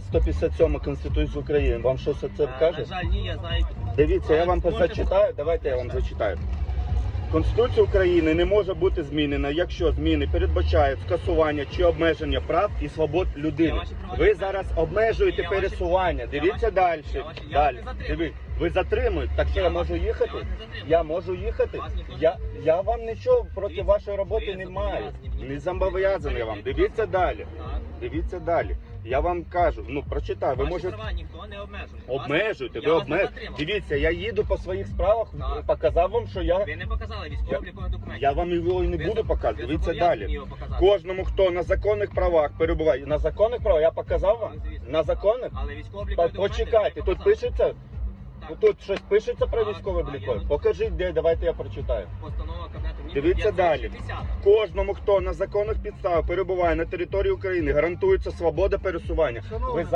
157 Конституції України. Вам щось це Е, каже? На жаль, ні, я знаю. Дивіться, я вам зачитаю. Давайте я вам зачитаю. Конституція України не може бути змінена, якщо зміни передбачають скасування чи обмеження прав і свобод людини. Ви зараз обмежуєте пересування. Дивіться далі. Далі. Диви, ви затримуєте. Так що Я я можу їхати? я. Я можу їхати. Я, я вам нічого проти вашої роботи не маю. Не зобов'язаний вам. Дивіться далі. Дивіться далі. Я вам кажу, ну прочитаю, ви Ваші можете. права ніхто не обмежує. Обмежуйте, Я ви вас не обмежуєте. затримав. Дивіться, я їду по своїх справах, Так. показав вам, що я. Ви не показали військово-облікових документів. Я вам його і не буду показувати. Дивіться далі. Кожному, хто на законних правах перебуває. На законних правах я показав вам? Ну. На законних? Але Та військово-облікові документи почекайте, тут пишеться. Так. Тут щось пишеться про військовий так, Покажіть де, давайте я прочитаю. Постанова Кабінету Міністрів Дивіться далі. 560. Кожному, хто на законних підставах перебуває на території України, гарантується свобода пересування. Ви